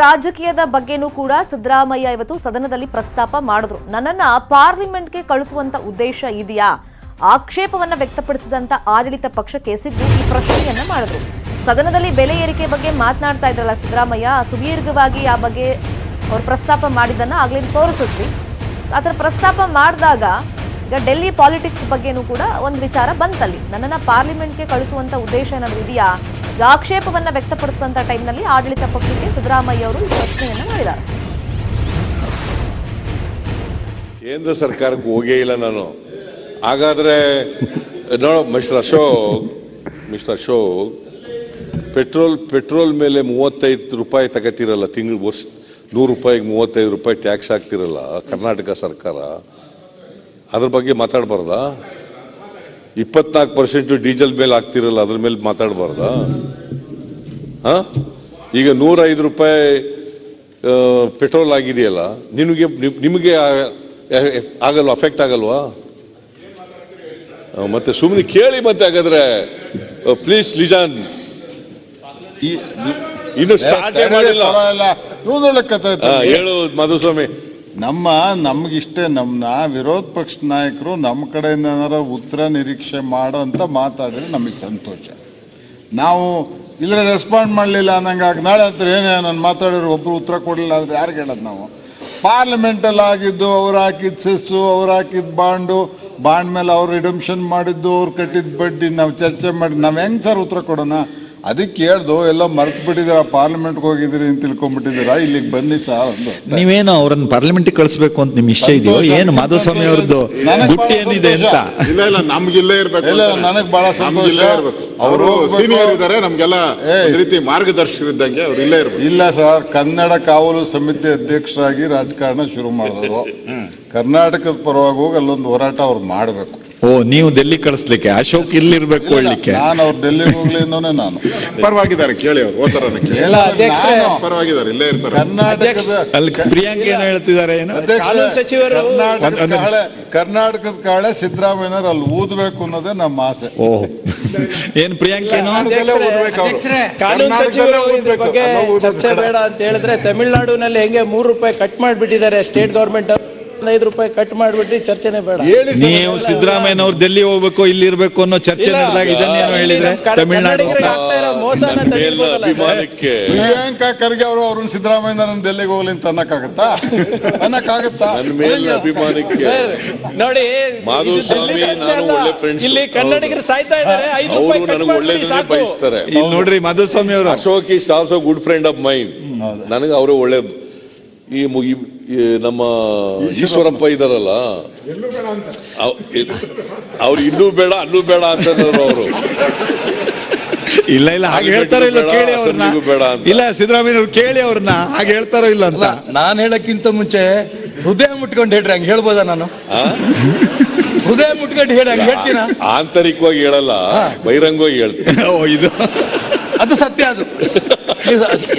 ರಾಜಕೀಯದ ಬಗ್ಗೆನೂ ಕೂಡ ಸಿದ್ದರಾಮಯ್ಯ ಇವತ್ತು ಸದನದಲ್ಲಿ ಪ್ರಸ್ತಾಪ ಮಾಡಿದ್ರು. ನನ್ನನ್ನ ಪಾರ್ಲಿಮೆಂಟ್ಗೆ ಕಳಿಸುವಂತ ಉದ್ದೇಶ ಇದೆಯಾ? ಆಕ್ಷೇಪವನ್ನ ವ್ಯಕ್ತಪಡಿಸಿದಂತ ಆಡಳಿತ ಪಕ್ಷಕ್ಕೆ ಸಿದ್ದು ಈ ಪ್ರಶ್ನೆಯನ್ನ ಮಾಡಿದ್ರು. ಸದನದಲ್ಲಿ ಬೆಲೆ ಏರಿಕೆ ಬಗ್ಗೆ ಮಾತನಾಡ್ತಾ ಇದ್ರಲ್ಲ ಸಿದ್ದರಾಮಯ್ಯ, ಸುದೀರ್ಘವಾಗಿ ಆ ಬಗ್ಗೆ ಅವ್ರು ಪ್ರಸ್ತಾಪ ಮಾಡಿದ್ದನ್ನ ಆಗ್ಲೇ ತೋರಿಸಿದ್ವಿ. ಆತರ ಪ್ರಸ್ತಾಪ ಮಾಡಿದಾಗ ಈಗ ಡೆಲ್ಲಿ ಪಾಲಿಟಿಕ್ಸ್ ಬಗ್ಗೆನೂ ಕೂಡ ಒಂದು ವಿಚಾರ ಬಂತಲ್ಲಿ. ನನ್ನನ್ನ ಪಾರ್ಲಿಮೆಂಟ್ಗೆ ಕಳಿಸುವಂತ ಉದ್ದೇಶ ಏನಾದ್ರು ಇದೆಯಾ? ಆಕ್ಷೇಪವನ್ನ ವ್ಯಕ್ತಪಡಿಸಿದಂತ ಟೈಮ್ನಲ್ಲಿ ಆಡಳಿತ ಪಕ್ಷಕ್ಕೆ ಸಿದ್ದರಾಮಯ್ಯ ಅವರು ಪ್ರಶ್ನೆಯನ್ನ ಮಾಡಿದ್ದಾರೆ. ಕೇಂದ್ರ ಸರ್ಕಾರಕ್ಕೆ ಹೋಗೇ ಇಲ್ಲ ನಾನು. ಹಾಗಾದ್ರೆ, ನೋಡೋ, mister Ashok mister Ashok, petrol petrol ಮೇಲೆ ಮೂವತ್ತೈದು ರೂಪಾಯಿ ತಗೋತಿರಲ್ಲ, ತಿಂಗಳು ವರ್ಷ, ನೂರು ರೂಪಾಯಿಗೆ ಮೂವತ್ತೈದು ರೂಪಾಯಿ ಟ್ಯಾಕ್ಸ್ ಹಾಕ್ತಿರಲ್ಲ, ಕರ್ನಾಟಕ ಸರ್ಕಾರ. ಅದ್ರ ಬಗ್ಗೆ ಮಾತಾಡಬಾರ್ದಾ? ಇಪ್ಪತ್ನಾಲ್ಕು ಪರ್ಸೆಂಟ್ ಡೀಸೆಲ್ ಮೇಲೆ ಹಾಕ್ತಿರಲ್ಲ ಅದ್ರ ಮೇಲೆ ಮಾತಾಡಬಾರ್ದಾ? ಹಾಂ? ಈಗ ನೂರೈದು ರೂಪಾಯಿ ಪೆಟ್ರೋಲ್ ಆಗಿದೆಯಲ್ಲ ನಿಮಗೆ ನಿಮ್- ನಿಮಗೆ ಆಗಲ್ವ ಅಫೆಕ್ಟ್ ಆಗಲ್ವಾ? ಮತ್ತೆ ಸುಮ್ಮನೆ ಕೇಳಿ ಮತ್ತೆ ಹಾಗಾದ್ರೆ ಪ್ಲೀಸ್ ಲಿಜಾನ್ ಇನ್ನು ಸ್ಟಾರ್ಟೇ ಮಾಡಿಲ್ಲ. ಹೇಳು ಮಧುಸ್ವಾಮಿ. ನಮ್ಮ, ನಮ್ಗಿಷ್ಟೇ ನಮ್ಮನ್ನ ವಿರೋಧ ಪಕ್ಷ ನಾಯಕರು ನಮ್ಮ ಕಡೆಯಿಂದ ಏನಾರ ಉತ್ತರ ನಿರೀಕ್ಷೆ ಮಾಡೋ ಅಂತ ಮಾತಾಡಿದ್ರೆ ನಮಗೆ ಸಂತೋಷ. ನಾವು ಇಲ್ಲ ರೆಸ್ಪಾಂಡ್ ಮಾಡಲಿಲ್ಲ ಅನ್ನಂಗಾಗಿ ನಾಳೆ ಹತ್ರ ಏನೇ ನಾನು ಮಾತಾಡಿದ್ರು ಒಬ್ಬರು ಉತ್ತರ ಕೊಡಲಿಲ್ಲ ಆದರೆ ಯಾರು ಹೇಳೋದು ನಾವು? ಪಾರ್ಲಿಮೆಂಟಲ್ಲಿ ಆಗಿದ್ದು, ಅವ್ರು ಹಾಕಿದ ಸೆಸ್ಸು, ಅವ್ರು ಹಾಕಿದ ಬಾಂಡು, ಬಾಂಡ್ ಮೇಲೆ ಅವ್ರು ರಿಡಮ್ಷನ್ ಮಾಡಿದ್ದು, ಅವ್ರು ಕಟ್ಟಿದ ಬಡ್ಡಿ, ನಾವು ಚರ್ಚೆ ಮಾಡಿ, ನಾವು ಹೆಂಗೆ ಸರ್ ಉತ್ತರ ಕೊಡೋಣ? ಅದಕ್ಕೆ ಹೇಳ್ದು ಎಲ್ಲ ಮರ್ತು ಬಿಟ್ಟಿದ್ದೀರಾ? ಪಾರ್ಲಿಮೆಂಟ್ಗೆ ಹೋಗಿದ್ದೀರಿ ಅಂತ ತಿಳ್ಕೊಂಡ್ಬಿಟ್ಟಿದ್ದೀರಾ? ಇಲ್ಲಿಗೆ ಬನ್ನಿ ಸರ್ ನೀವೇನು ಅವ್ರನ್ನ ಪಾರ್ಲಿಮೆಂಟ್ ಕಳಿಸ್ಬೇಕು ಅಂತ ನಿಮ್ ಇಷ್ಟ ಇದೆಯೋ. ಏನು ಮಾಧುಸ್ವಾಮಿ ಅವ್ರದ್ದು ನನಗೆ ಗುಟ್ಟಿ ಏನಿದೆ ಅಂತ. ಇಲ್ಲ ಇಲ್ಲ ನಮ್ಗಿಲ್ಲೇ ಇರ್ಬೇಕು ಇಲ್ಲ, ನನಗೆ ಬಹಳ ಸಂತೋಷ. ನಮ್ಗಿಲ್ಲೇ ಇರ್ಬೇಕು. ಅವರು ಸೀನಿಯರ್ ಇದ್ದಾರೆ ನಮ್ಗೆಲ್ಲ ರೀತಿ ಒಂದ್ ರೀತಿ ಮಾರ್ಗದರ್ಶಕರಿದ್ದಂಗೆ ಅವ್ರು ಇಲ್ಲೇ ಇರ್ಬೇಕು. ಇಲ್ಲ ಸರ್ ಕನ್ನಡ ಕಾವಲು ಸಮಿತಿ ಅಧ್ಯಕ್ಷರಾಗಿ ರಾಜಕಾರಣ ಶುರು ಮಾಡಿದ್ರು. ಕರ್ನಾಟಕದ ಪರವಾಗಿ ಹೋಗಿ ಅಲ್ಲೊಂದು ಹೋರಾಟ ಅವ್ರು ಮಾಡಬೇಕು. ಓ ನೀವು ಡೆಲ್ಲಿ ಕಳಿಸ್ಲಿಕ್ಕೆ ಅಶೋಕ್ ಇಲ್ಲಿರ್ಬೇಕು ಹೇಳಲಿಕ್ಕೆ. ನಾನು ಅವ್ರು ಡೆಲ್ಲಿಗೆ ಹೋಗ್ಲಿ ಅನ್ನೋನೇ ನಾನು. ಪರವಾಗಿದ್ದಾರೆ ಕೇಳಿ ಅವ್ರು ಓದ್ತಾರನ್ನ ಕೇಳಿ ಇಲ್ಲ, ನಾನು ಪರವಾಗಿದ್ದಾರೆ ಇಲ್ಲೇ ಇರ್ತಾರೆ. ಕರ್ನಾಟಕದ ಅಲ್ಲಿ ಪ್ರಿಯಾಂಕ ಏನು ಹೇಳ್ತಿದ್ದಾರೆ ಏನು? ಅಧ್ಯಕ್ಷರೇ, ಕಾನೂನು ಸಚಿವರು- ಕರ್ನಾಟಕದ ಒಂದ್- ಒಂದ್ ನಿಮಿಷ. ಕಾಳೆ ಕರ್ನಾಟಕದ ಕಾಳೆ ಸಿದ್ದರಾಮಯ್ಯನವ್ರು ಅಲ್ಲಿ ಊದ್ಬೇಕು ಅನ್ನೋದೇ ನಮ್ಮ ಆಸೆ. ಓಹ್. ಏನ್ ಪ್ರಿಯಾಂಕ ಏನು? ಕರ್ನಾಟಕದಲ್ಲೇ ಊದ್ಬೇಕು ಅವ್ರು. ಕಾನೂನು ಕರ್ನಾಟಕದಲ್ಲೇ ಸಚಿವರು ಇದ್ರ ಊದ್ಬೇಕು. ಬಗ್ಗೆ ಚರ್ಚೆ ಬೇಡ. ಬೇಡ ಅಂತ ಹೇಳಿದ್ರೆ ತಮಿಳ್ನಾಡಿನಲ್ಲಿ ಹೆಂಗೆ ಮೂರು ರೂಪಾಯಿ ಕಟ್ ಮಾಡಿಬಿಟ್ಟಿದ್ದಾರೆ ಸ್ಟೇಟ್ ಗೌರ್ಮೆಂಟ್ ಐದು ರೂಪಾಯಿ ಕಟ್ ಮಾಡಿಬಿಟ್ರಿ ಚರ್ಚೆನೆ ಬೇಡ. ನೀವು ಸಿದ್ದರಾಮಯ್ಯ ನೀವು ಸಿದ್ದರಾಮಯ್ಯನವ್ರು ಡೆಲ್ಲಿ ಹೋಗ್ಬೇಕು ಇಲ್ಲಿ ಇರ್ಬೇಕು ಅನ್ನೋ ಚರ್ಚೆ. ನಡೆದಾಗ ಇದನ್ನೇನು ಹೇಳಿದ್ರೆ? ತಮಿಳ್ನಾಡು? ಪ್ರಿಯಾಂಕಾ ಖರ್ಗೆ ಅವರು ಅವ್ರನ್ನ ಸಿದ್ದರಾಮಯ್ಯ ನನ್ನ ಡೆಲ್ಲಿಗೆ ಹೋಗ್ಲಿ ಅಂತ ಅನ್ನಕ್ಕಾಗತ್ತಾ? ಅನ್ನಕ್ಕಾಗತ್ತಾ? ಅಭಿಮಾನಕ್ಕೆ ನೋಡಿ ಮಾಧುಸ್ವಾಮಿ, ನಾನು. ಒಳ್ಳೆ ಫ್ರೆಂಡ್ಸ್ ಇಲ್ಲಿ ಕನ್ನಡಿಗರು ಸಾಯ್ತಾ ಇದ್ದಾರೆ ಐದು ರೂಪಾಯಿ ಕಟ್ ನನಗೆ ಒಳ್ಳೇದನ್ನೇ ಬಯಸ್ತಾರೆ. ಇಲ್ಲಿ ನೋಡ್ರಿ ಮಾಧುಸ್ವಾಮಿ ಅವರು. Ashok is also good friend of mine. ನನಗೆ ಅವರು ಒಳ್ಳೆ ಈ ನಮ್ಮ ಈಶ್ವರಪ್ಪ. ಇದಾರಲ್ಲ? ಅವ್ರು ಇನ್ನೂ ಬೇಡ ಅಲ್ಲೂ ಬೇಡ ಅಂತ ಅವರು. ಇಲ್ಲ ಇಲ್ಲ ಹಾಗೆ ಹೇಳ್ತಾರೋ ಇಲ್ಲ ಕೇಳಿ ಅವ್ರನ್ನ. ಬೇಡ ಇಲ್ಲ ಸಿದ್ದರಾಮಯ್ಯ ಅವ್ರು ಕೇಳಿ ಅವ್ರನ್ನ ಹಾಗೆ ಹೇಳ್ತಾರೋ ಇಲ್ಲ ಅಂತ. ನಾನ್ ಹೇಳಕ್ಕಿಂತ ಮುಂಚೆ ಹೃದಯ ಮುಟ್ಕೊಂಡು ಹೇಳ್ರಿ ಹಂಗೆ ಹೇಳ್ಬೋದಾ ನಾನು? ಹೃದಯ ಮುಟ್ಕೊಂಡು ಹೇಳಿ ಹಂಗೆ ಹೇಳ್ತೀನ? ಆಂತರಿಕವಾಗಿ ಹೇಳಲ್ಲ ಬಹಿರಂಗವಾಗಿ ಹೇಳ್ತೀನಿ. ಓ ಇದು. ಅದು ಸತ್ಯ ಅದು.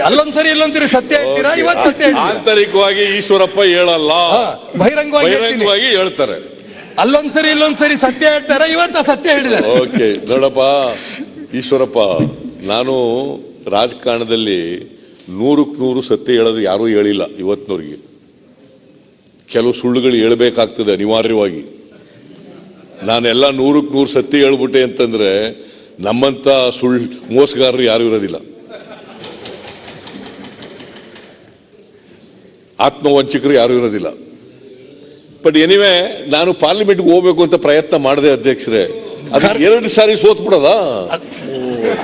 ಅಲ್ಲೊಂದ್ಸರಿ ಇಲ್ಲೊಂದ್ಸರಿ ಸತ್ಯ ಹೇಳ್ತೀರಾ? ಇವತ್ತು ಸತ್ಯ ಹೇಳ್ತೀರಾ? ಆಂತರಿಕವಾಗಿ ಈಶ್ವರಪ್ಪ ಹೇಳಲ್ಲ. ಹಾ, ಬಹಿರಂಗವಾಗಿ ಹೇಳ್ತಾರೆ ಬಹಿರಂಗವಾಗಿ ಹೇಳ್ತಾರೆ. ಅಲ್ಲೊಂದ್ಸರಿ ಇಲ್ಲೊಂದ್ಸರಿ ಸತ್ಯ ಹೇಳ್ತಾರ ಇವತ್ತು ಸತ್ಯ ಹೇಳಿದ್ದಾರೆ. ಓಕೆ ನೋಡಪ್ಪ ಈಶ್ವರಪ್ಪ ನಾನು ರಾಜಕಾರಣದಲ್ಲಿ ನೂರಕ್ಕೆ ನೂರು ಸತ್ಯ ಹೇಳೋದು ಯಾರೂ ಹೇಳಿಲ್ಲ ಇವತ್ತಿನವ್ರಿಗೆ. ಕೆಲವು ಸುಳ್ಳುಗಳು ಹೇಳಬೇಕಾಗ್ತದೆ ಅನಿವಾರ್ಯವಾಗಿ. ನಾನೆಲ್ಲ ನೂರಕ್ಕೆ ನೂರು ಸತ್ಯ ಹೇಳ್ಬಿಟ್ಟೆ ಅಂತಂದ್ರೆ ನಮ್ಮಂತ ಸುಳ್ ಮೋಸಗಾರರು ಯಾರು ಇರೋದಿಲ್ಲ. ಆತ್ಮವಂಚಕರು ಯಾರು ಇರೋದಿಲ್ಲ. ಬಟ್ ಎನಿವೆ ನಾನು ಪಾರ್ಲಿಮೆಂಟ್ಗೆ ಹೋಗ್ಬೇಕು ಅಂತ ಪ್ರಯತ್ನ ಮಾಡಿದೆ ಅಧ್ಯಕ್ಷರೇ. ಅದು ಎರಡು ಸಾರಿ ಸೋತ್ ಬಿಡೋದ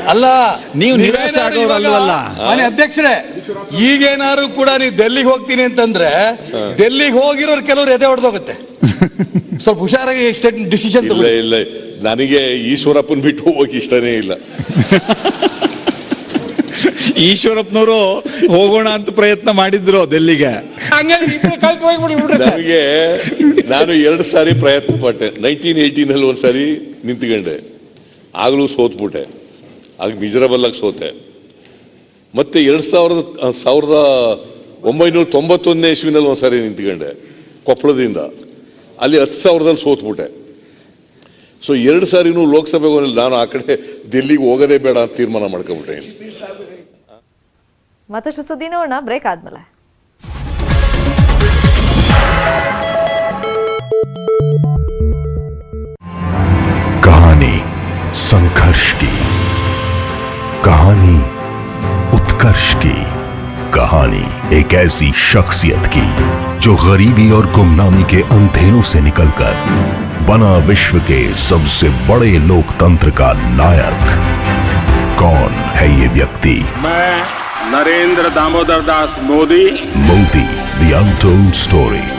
ಅಲ್ಲ ನೀವು ನಿರಾಸೆ? ಮನೆ ಅಧ್ಯಕ್ಷರೇ ಈಗೇನಾದ್ರು ಕೂಡ ನೀವು ಡೆಲ್ಲಿಗೆ ಹೋಗ್ತೀನಿ ಅಂತಂದ್ರೆ ಡೆಲ್ಲಿಗೆ ಹೋಗಿರೋರು ಕೆಲವರು ಎದೆ ಹೊಡೆದೋಗುತ್ತೆ. ಸ್ವಲ್ಪ ಹುಷಾರಾಗಿ ಡಿಸಿಷನ್ ಇಲ್ಲ ಇಲ್ಲ. ನನಗೆ ಈಶ್ವರಪ್ಪನ್ ಬಿಟ್ಟು ಹೋಗಕ್ಕೆ ಇಷ್ಟನೇ ಇಲ್ಲ. ಈಶ್ವರಪ್ಪನವರು ಹೋಗೋಣ ಅಂತ ಪ್ರಯತ್ನ ಮಾಡಿದ್ರು ಡೆಲ್ಲಿಗೆ ನನಗೆ ನಾನು ಎರಡು ಸಾರಿ ಪ್ರಯತ್ನ ಪಟ್ಟೆ. ನೈನ್ಟೀನ್ ಏಯ್ಟೀನಲ್ಲಿ ಒಂದು ಸಾರಿ ನಿಂತ್ಕೊಂಡೆ. ಆಗಲೂ ಸೋತ್ಬಿಟ್ಟೆ. ಆಗ ಮಿಜರಬಲ್ ಆಗಿ ಸೋತೆ. ಮತ್ತೆ ಎರಡು ಸಾವಿರದ ಸಾವಿರದ ಒಂಬೈನೂರ ತೊಂಬತ್ತೊಂದನೇ ಇಸ್ವಿನಲ್ಲಿ ಒಂದು ಸಾರಿ ನಿಂತ್ಕೊಂಡೆ. ಕೊಪ್ಪಳದಿಂದ. ಅಲ್ಲಿ ಹತ್ತು ಸಾವಿರದಲ್ಲಿ ಸೋತ್ಬಿಟ್ಟೆ. ಸೊ ಎರಡು ಸಾರಿನೂ ಲೋಕಸಭೆಗೆ ಹೋಗಲಿಲ್ಲ ನಾನು ಆ ಕಡೆ ದಿಲ್ಲಿಗೆ ಹೋಗೋದೇ ಬೇಡ ಅಂತ ತೀರ್ಮಾನ ಮಾಡ್ಕೊಂಬಿಟ್ಟೆ ಮತ್ತಷ್ಟು ಸುದ್ದಿ ನೋಡೋಣ ಬ್ರೇಕ್ ಆದ್ಮೇಲೆ कहानी संघर्ष की कहानी उत्कर्ष की कहानी एक ऐसी शख्सियत की जो गरीबी और गुमनामी के अंधेरों से निकलकर बना विश्व के सबसे बड़े लोकतंत्र का नायक। कौन है ये व्यक्ति? मैं Narendra Damodar Das Modi. Modi the untold story